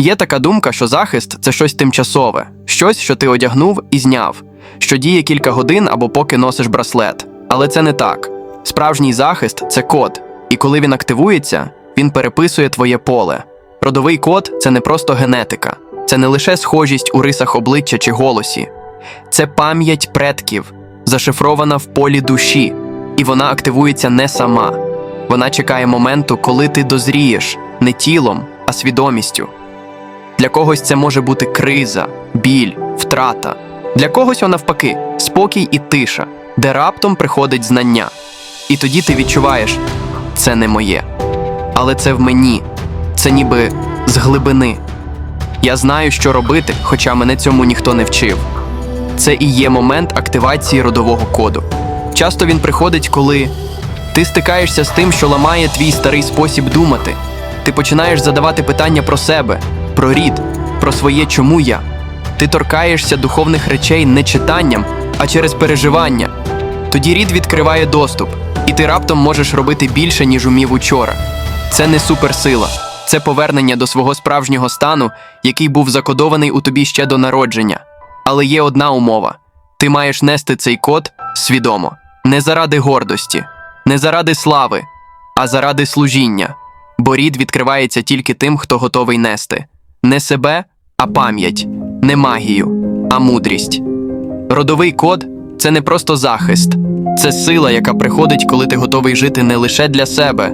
Є така думка, що захист це щось тимчасове, щось, що ти одягнув і зняв, що діє кілька годин або поки носиш браслет. Але це не так. Справжній захист це код, і коли він активується, він переписує твоє поле. Родовий код це не просто генетика, це не лише схожість у рисах обличчя чи голосі, це пам'ять предків, зашифрована в полі душі, і вона активується не сама. Вона чекає моменту, коли ти дозрієш не тілом, а свідомістю. Для когось це може бути криза, біль, втрата. Для когось, навпаки, спокій і тиша, де раптом приходить знання. І тоді ти відчуваєш, це не моє. Але це в мені, це ніби з глибини. Я знаю, що робити, хоча мене цьому ніхто не вчив. Це і є момент активації родового коду. Часто він приходить, коли ти стикаєшся з тим, що ламає твій старий спосіб думати. Ти починаєш задавати питання про себе, про рід, про своє чому я. Ти торкаєшся духовних речей не читанням, а через переживання. Тоді рід відкриває доступ, і ти раптом можеш робити більше, ніж умів учора. Це не суперсила, це повернення до свого справжнього стану, який був закодований у тобі ще до народження. Але є одна умова: ти маєш нести цей код свідомо, не заради гордості, не заради слави, а заради служіння. Бо рід відкривається тільки тим, хто готовий нести не себе, а пам'ять, не магію, а мудрість. Родовий код це не просто захист, це сила, яка приходить, коли ти готовий жити не лише для себе,